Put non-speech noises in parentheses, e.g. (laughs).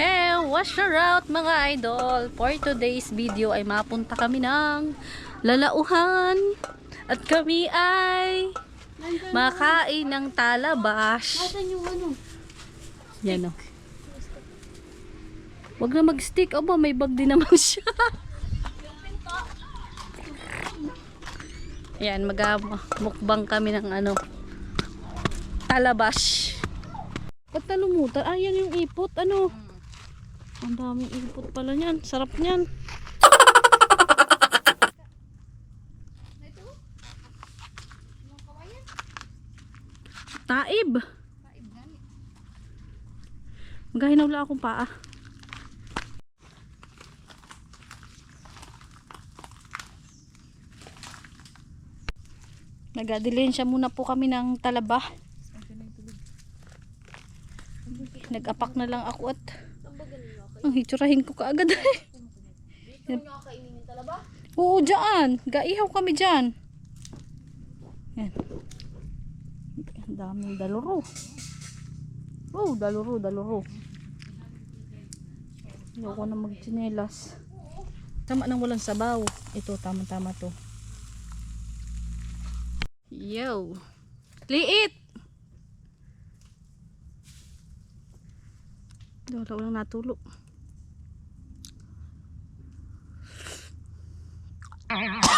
Hey, what's your route mga idol? For today's video ay mapunta kami ng lalauhan at kami ay makain ng talabash. Asan yung ano? Yan o. Huwag na mag-stick. Aba, may bag din naman (laughs) siya. Yan, mag-mukbang kami ng ano, talabash. Ba't nalumutan? Ah, yan yung ipot. Ano? Ang daming ipot pala niyan. Sarap niyan. Taib. Magahin wala akong paa. Nag-adilensya muna po kami ng talaba. Nag-apak na lang ako at ang hitsurahin ko kaagad. Ito nyo (laughs) kakainin yung talaba? Oo, dyan. Gaihaw kami dyan. Yan. Ang daming daluro. Oh, daluro, daluro. Ayoko na magchinelas. Tama nang walang sabaw. Ito, tama-tama to. Yo. Liit! Wala walang natulo. Uh-huh. (laughs)